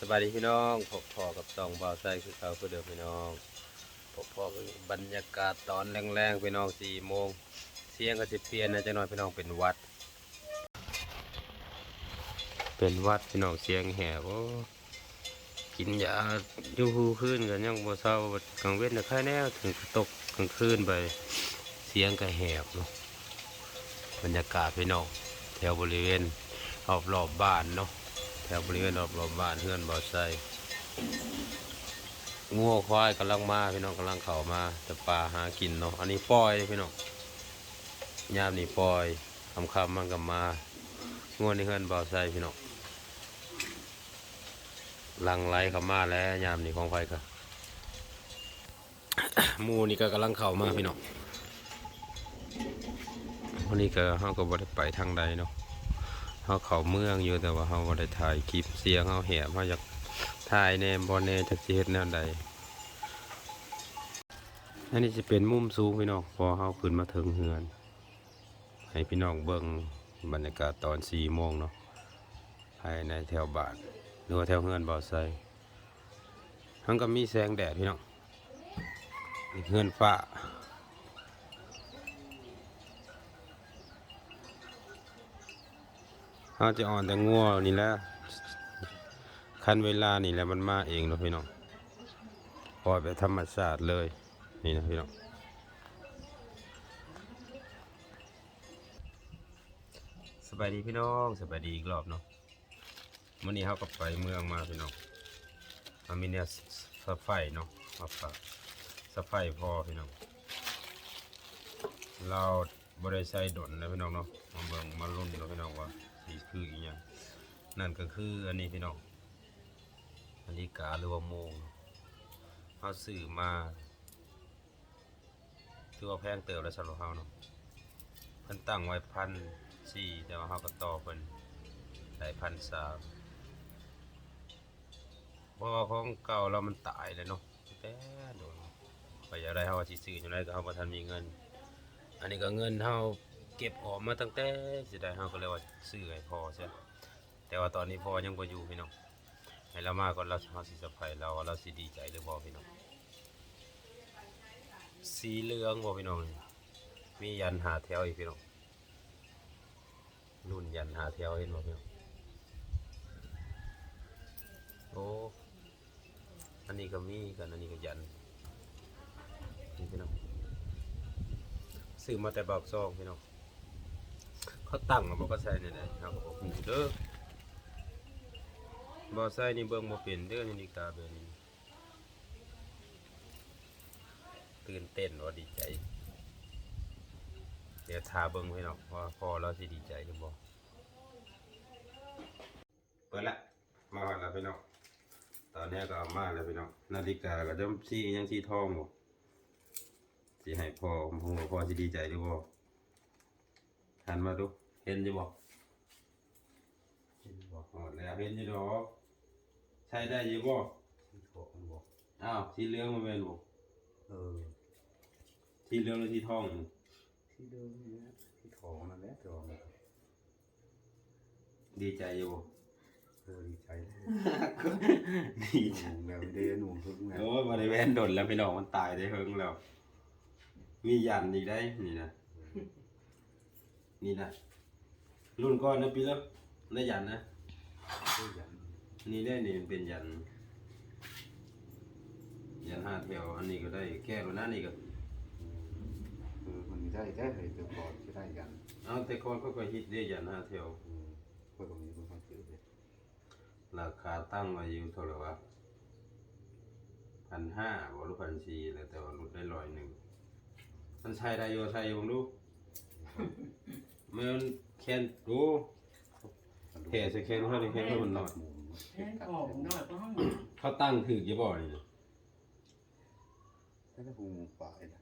สบายดีพี่น้องพบพอกับตองบ่าวไส้คือเขาคือเดิมพี่น้องพบพอกับบรรยากาศตอนแรงๆพี่น้องสี่โมงเสียงก็สิเปลี่ยนนะจังหน่อยพี่น้องเป็นวัด เป็นวัดพี่น้องเสียงแหบโอ้กินยาอยู่หูขึ้นกันยังบ่เศร้ากลางเว้นนะค่แน่ถึงตกกลางคืนไปเสียงก็แหบเนาะบรรยากาศพี่น้องแถวบริเวณรอบรอบๆบ้านเนาะ แถวบริเวณรอบรอบๆบ้านเพื่อนบ่อไซงัวควายกำลังมาพี่น้องกำลังเข้ามาแต่ปลาหากินเนาะอันนี้ปล่อยพี่น้องยามนี่ปล่อยคำคำมันก็มางัวนี่เพื่อนบ่อไซพี่น้องลังไหลเข้ามาแล้วยามนี่ของไฟก็หมูนี่ก็กำลังเข้ามาพี่น้องวันนี้ก็เฮาก็บ่ได้ไปทางใดเนาะ เขาเขาเมืองอยู่แต่ว่าเขาบ่ได้ถ่ายคลิปเสียงเขาแหบเขาอยากถ่ายแนมบอลแนจักสิเฮ็ดแนวใดอันนี้จะเป็นมุมสูงพี่น้องพอเขาขึ้นมาถึงเฮือน ให้พี่น้องเบิ่งบรรยากาศตอน4โมงเนาะภายในแถวบ้านหรือว่าแถวเฮือนบ่อไซทั้งก็มีแสงแดดพี่น้องเฮือนฟ้า เขาจะอ่อนแต่งัวนี่แหละคันเวลานี่แหละมันมาเองนะพี่น้องปล่อยไปธรรมชาติเลยนี่นะพี่น้องสบายดีพี่น้องสบายดีอีกรอบเนาะวันนี้เขาก็ไปเมืองมาพี่น้องมามีเนี่ยสะไฟเนาะมาฝากสะไฟพอพี่น้องเราบริใช้ดนนะพี่น้องเนาะมาเบิ่งมาลุ้นนะพี่น้องว่า สีคืออีหยังนั่นก็คืออันนี้พี่น้องนาฬิกาหรือว่าโมงเขาซื้อมาถือว่าแพงเติบแล้วสำหรับเขาเนาะเพิ่นตั้งไว้พันสี่แต่ว่าเขาก็ต่อเพิ่นได้พันสามเพราะว่าของเก่าเรามันตายเลยเนาะแต่โดนไปอยากได้เขาว่าสิซื้ออยู่ไหนก็เขาบ่ทันมีเงิน อันนี้ก็เงินเฮา เก็บออกมาตั้งแต่สิได้เฮาก็เลยว่าซื้อให้พ่อใช่แต่ว่าตอนนี้พ่อยังบ่อยู่พี่น้องให้เรามาก่อนเราเฮาสิเซอร์ไพรส์เราว่าเราสิดีใจหรือบ่พี่น้องสีเหลืองบ่พี่น้องมียันหาแถวอีกพี่น้องรุ่นยันหาแถวเห็นบ่พี่น้องโอ้อันนี้ก็มีกันอันนี้ก็ยันนี่พี่น้องซื้อมาแต่บอกซองพี่น้อง เขาตั้งมาบอกก็ใส่นี่แหละครับผมเด้อบ่ใส่นี่เบิ่งบ่เป็นเด้อนาฬิกาแบบนี้ตื่นเต้นว่าดีใจ เดี๋ยวทาเบิ่งพี่น้องว่าพอเราสิดีใจหรือบ่เปิดละ มาแล้วพี่น้องตอนนี้ก็มาแล้วพี่น้องนาฬิกาก็จะสียังสีทองบ่สิให้พ่อพ่อพ่อสิดีใจหรือบ่ หันมาดู เห็นอยู่บ่เห็นบ่หมดแล้วเห็นอยู่ดอกใช้ได้อยู่บ่ที่ทองบอกอ้าวสีเหลืองมันเป็นบ่เออสีเหลืองหรือสีทองที่เดิมนี่นะที่ทองนั่นแหละทองดีใจอยู่บ่เออดีใจเลยดีหนุ่มแล้วเดนหนุ่มทุกงานโอ้ยบ่ได้แว่นดนแล้วพี่น้องมันตายได้เฮิงแล้วมียันอีกได้นี่นะ นี่นะรุ่นก่อนนะปีแล้วได้ยันนะด้วยกันนี่ได้นี่มันเป็นยัน ยันห้าแถวอันนี้ก็ได้แค่รุ่นนั้นนี่ก็เออมันได้ได้เลยแต่ก่อนจะได้กันเอาแต่ก่อนเขาก็ฮิตได้ยันห้าแถวอืมก็ตรงนี้มันก็เจอเลยราคาตั้งไว้อยู่เท่าไหร่วะพันห้าบหรือพันสี่แล้วแต่ว่าลดได้ร้อยหนึ่งมันใช้ได้อยู่ใช้อยู่ลูก มันแค่นดูแค่ใส่แค่นเท่านี้แค่นเท่ามันน้อยหมุนแค่ออกหน่อยก็ห้องเขาตั้งถือยี่บ่อนี่นะแล้วก็หูหมูป่าอีกนะ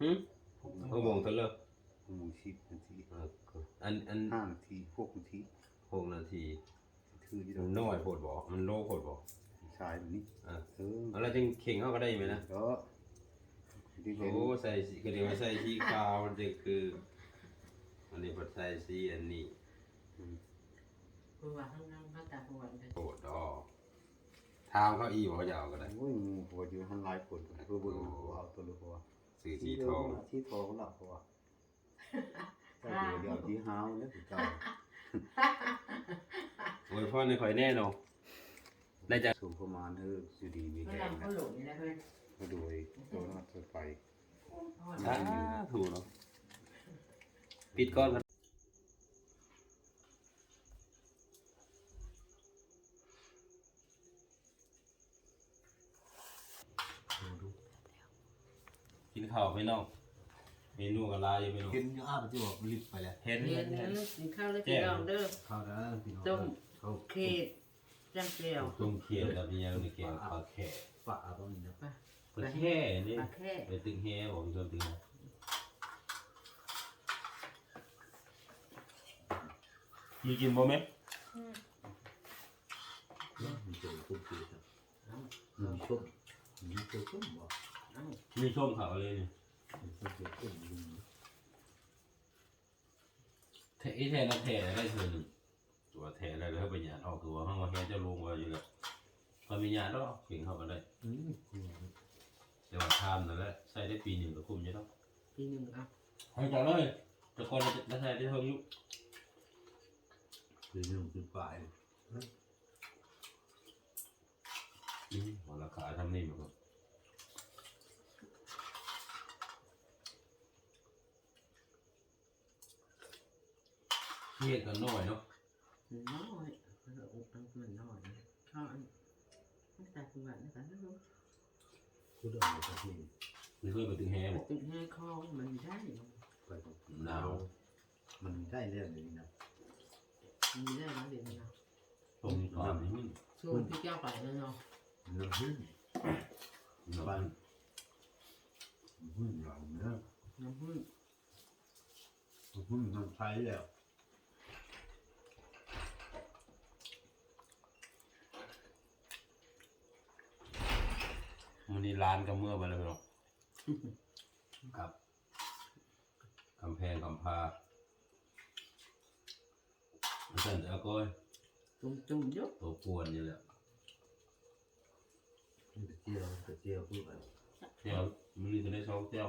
หึเขามองเท่าไหร่หูหมูชิปนาทีเอออันอันห้านาทีพวกนาทีหกนาทีคือที่มันน้อยโพดบ่มันโลโพดบ่ชายแบบนี้อะเออเอาแล้วจึงเข่งเขาก็ได้ไหมนะเออที่เห็นโอ้ใส่สีก็เดี๋ยวมาใส่สีขาวมันจะคือ อันนี้พอใส่สีอันนี้คือว่าข้างนั่งพระตาหวนโกรธดอกทางเขาอีบ่เขาจะเอาก็ได้โอ้ยหัวอยู่หันหลายคนเพื่อเบิ่งหัวเอาตัวลูกหัวสีสีทองสีทองล่ะหัวแต่เดี๋ยวเดี๋ยวที่หาวเนี่ยคือเก่าโอ้ยพ่อในข่อยแน่เนาะได้จากสูงประมาณเอออยู่ดีมีมันแรงนำนะข้าวหลงนี่นะเพื่อนมาดูไอ้ตัวนั้นจะไปสาถูกเนาะ ปิดก้อนกันกินข้าวไปน้องเมนูกับลายอยู่ไปน้องกินอ้าไปที่บอกรีบไปแล้วเห็นเรีเห็ยนนเห็นกินข้าวแล้วพี่น้องเด้อเข้าแล้วพี่น้องต้มเข้าเขตจังเกลียวต้มเขียดกับเมียในแกงปลาแข่ฝาตรงนี้นะปลาปลาแข่นี่ปลาแค่ไปตึงแห่บอกพี่ชมตึงนะ มีกินบ่ไหมมีเจอตุ้มตีครับมีส้มมีเจอส้มบ่เอ้ามีส้มเขาเลยนี่มีเจอส้มมีแทไอ้แทนนั่นแทนได้เธอหนึ่งตัวแทนอะไรแล้วไปหยาดออกตัวห้องว่าแค่จะลงไว้อยู่แล้วพอมีหยาดแล้วเก่งเข้ากันได้อืมแต่ว่าทำนั่นแหละใส่ได้ปีหนึ่งก็คุ้มอยู่แล้วปีหนึ่งอะให้จังเลยแต่ก่อนจะใส่ได้เท่ายุ คือหนึ่งคือปลายอืมหัวราคาทำนี่มันก็เฮ็ดกันหน้อยเนาะน้อยมันก็อกตั้งมันน้อยข้าวอันมันแต่คุณบ้านนะครับนะลูกคือเรื่องของที่ไม่เคยไปถึงแฮบอกตึกให้คอมันได้ไปหนาวมันได้เรื่องนี้นะ มีได้แล้วเดี๋ยวนี้เนาะตรงนี้ก่อนนี่มันชวนพี่แก้วไปแล้วเนาะน้ำพึ่งบ้านพึ่งเราเนาะน้ำพึ่งพึ่งน้ำใช้แล้วมันนี่ร้านกับเมื่อไปเลยเนาะครับกำแพงกำพามัน สั่นเอาก้อยจุ่มจุ่มเยอะตัวปวนอยู่แล้วเจียวเจียวพูดไปเจ้ามันนี่จะได้สองเจ้า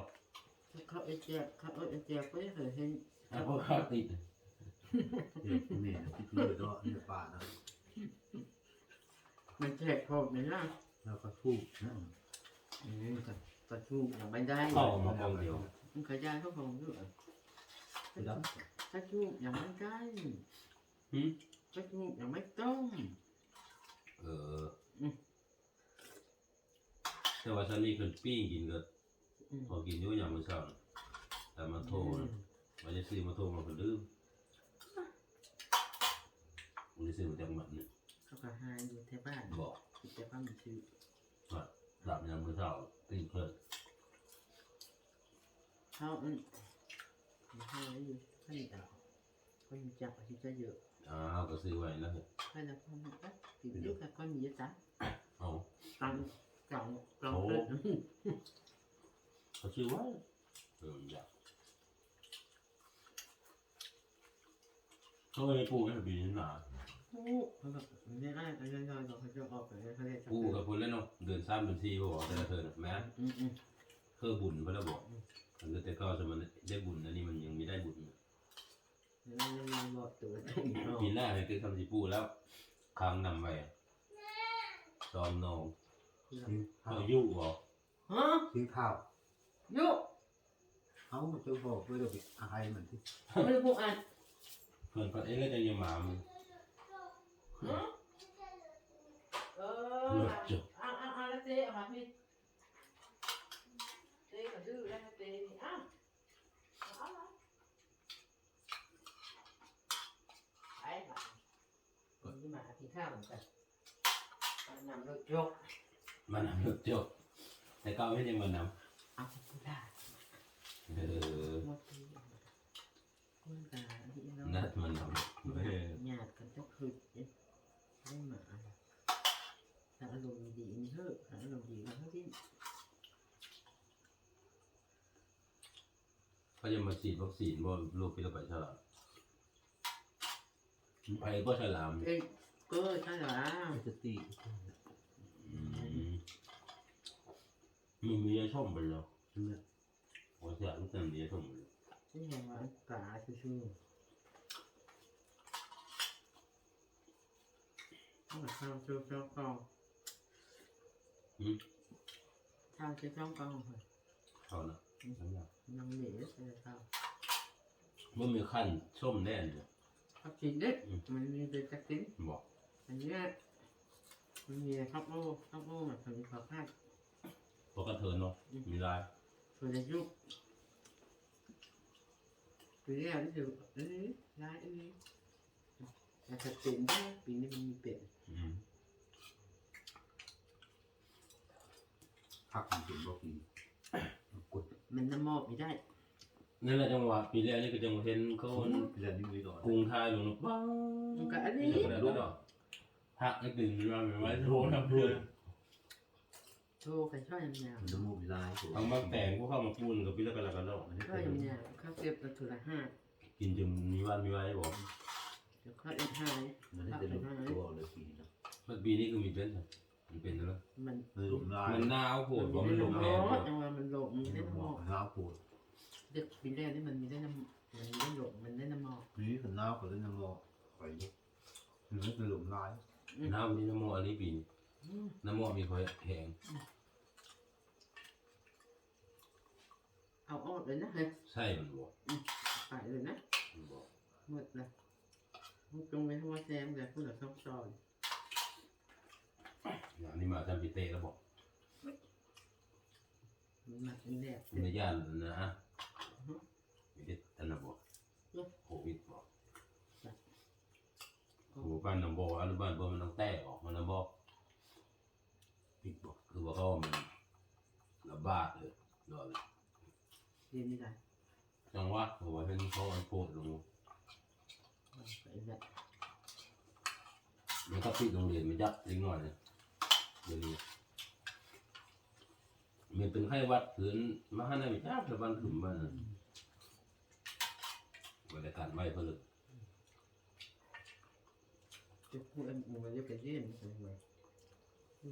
เขาไอเจียบเขาไอเจียบก็เคยเห็นไอ้พวกข้าติดเจียวนี่ที่เลยในป่านะมันแจกพอไหมล่ะแล้วก็ทูบนะอืมก็ก็ชูอย่างไม่ได้เข้ามากองเดียวมันขยายเขาของด้วยไปดับถ้าชูอย่างไม่ได้ หืมถ้าชูอย่างไม่ต้อง เอออแต่ว่าฉันมีคนปิ้งกินก็อืมพอกินอยู่อย่างมื้อเช้าน่ะแต่มาโทรน่ะมันจะซื้อมาโทรมาก็ลืมมันจะซื้อมาจากมันเนี่ยเขาก็หาอยู่ที่บ้านบอกแต่ว่ามันชื่อว่าดับยามมื้อเช้าตื่นเพิ่นเขาอืมมันหาอยู่ขั้นดาว คนจับที่จะเยอะอ้าวก็ซื้อไว้แล้วเฮ้ยให้เราพอมันก็ติดยุคกับก้อนเยอะจ้ะเอาตังกล่องกล่องโอ้เปิดเขาซื้อไว้เอออยากเขาให้ปลูกให้ปีนี้หนาโอ้เขาแบบไม่ได้เขาจะยอยเขาจะออกไปเขาจะปลูกกับพุ่นแล้วเนาะเดือนสามเดือนสี่บ่บอกแต่ละเธอน่ะแม่นอืมอืมเคยบุญไปแล้วบอกมันก็แต่ก็จะมันได้บุญอันนี้มันยังไม่ได้บุญ แล้วยังบอกตัวตรงนี้ปีหน้าเนี่ยคือคำสิปูแล้วค้างนำไว้ซอมนองซื้อข้าเขาวยุ่บ่ฮะซื้อข้าวยุเอาเจ้าบอกด้วยเราไปอายมันที่ไม่ได้พูดอ่านเพิ่นก็เอ๊ะแล้วจะยังมามึงฮะเอออ่าอ่าอ่าแล้วเจ๊เอามาพี่เจ๊ก็ดื้อแล้วเจ๊นี่อ้าวเอาละไปมาคนที่มาที่ ข้าวเหมือนกันนำรถยกมานำรถจบแต่ก็ไม่ได้มานเอาไปได้ำเออหมดทีคนตาที่เรานัดมานำเออหยาดกันจะคือได้มาถ้าอารมณ์ดีนี่เถอะถ้าอารมณ์ดีมันเท่าที่เขาจะมาฉีดวัคซีนบ่ลูกพี่เราไปฉลามไปก็ฉลาม เอ้ย ก็ใช่หรอจะตีมันมียาช่อมไปแล้วเนี่ยโอ้เสียลูกเต็มมียาช่อมไปแล้วนี่แหงว่าปลาชื่อๆต้องข้าวชื่อข้าวกองอืมข้าวชื่อข้าวกองค่ะเขานะน้ำยาน้ำเหนียวใส่ข้าวมันมีขั้นส้มแน่นเลยข้าวกินเด็ดมันมีเป็นตะกินบอก อันเนี้ยมันมีข้าวโอ้ข้าวโอ้แบบเป็นข้าวผัดปกติเธอเนาะมีลายส่วนในยุคปีนี้นี่คือเอ้ยร้านนี้แต่ถ้าเป็นได้ปีนี้มันมีเป็ดอืมพักมันเป็นบ่กินกดมันน้ำมอบไม่ได้นั่นแหละจังหวะปีแรกนี่ก็จังหวะเห็นเขาเรียนนี่มีก่อนกรุงไทยลงแล้วป้ามันก็อันนี้ นี่ก็ได้แล้วพักไอ้ตึงมาไม่ไหวโทรทำเพื่อนโชว์กันช่อยยำยาวมันจะมูมีลายตัวเอามาแต่งกูเข้ามาปูนกับพี่แล้วกันแล้วกันแล้วอันนี้ช่อยเป็นยำยาวข้าวเก็บตัวถุละห้ากินจนมีวันมีไว้บอกเดี๋ยวข้าวเอ็ดห้าเนี่ยมันนี่เป็นตัวเลยปีนะมันปีนี้คือมีเป็นนะมันเป็นแล้วมันมันหลุมลายมันหนาวโหดว่ามันลมแรงอ๋กอว่าจังหวะมันหลงมันได้น้ำมหมออกกน้ำปูดเด็กปีแรกนี่มันมีได้น้ำมันได้หลงมันได้น้ำมอกนี่คือน้ำเขาเล่นน้ำรอไปยุกหรือเป็นหลุมลาย น้ำนี่น้ำมออันนี้ปีนี้อืมน้ำมอมีคอยแห้งเอาออกเลยนะเฮ้ยใช่มันบอกไปเลยนะมันบอกหมดเลยมุกจงไปทั่วแซมเลยพูดแบบซ้ำซ้อนอันนี้มาทำพิเตแล้วบอกมันหนักเป็นแดดไม่ย่านนะฮะไม่ได้ตันนะบอกโควิดบอก หมู่บ้านน้ำบอกอนุบาลบ่มันต้องแต้ออกมันน้ำบอกปิดบอกคือว่าเขาว่ามันระบาดเลยรอเลยเรียนนี่ได้จังหวะเพราะว่าเป็นเขาอันโพดลงไปแบบมันก็ปิดโรงเรียนมันยักเล็กน้อยเลยเดี๋ยวนี้มันเป็นไข้หวัดผืนมาให้ในวิจารณ์สะบันขึ้นมาบริการไม่ผลึก จะพูดอันมันจะเป็นเรื่องอะไรไหม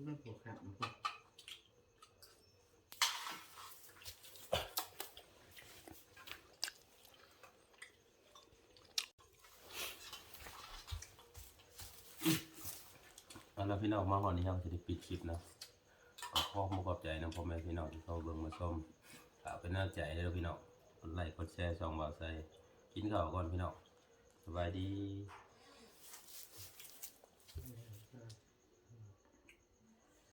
มันปวดขามันเอาแล้วพี่น้องมาหอนนี้เราจะได้ปิดคลิปนะขอขอบคุณขอบใจนะพ่อแม่พี่น้องที่เขาเบิ่งมาชมฝากเป็นหน้าใจให้เราพี่น้องกดไลค์กดแชร์ช่องบ่าวใส่กินข้าวก่อนพี่น้องสบายดี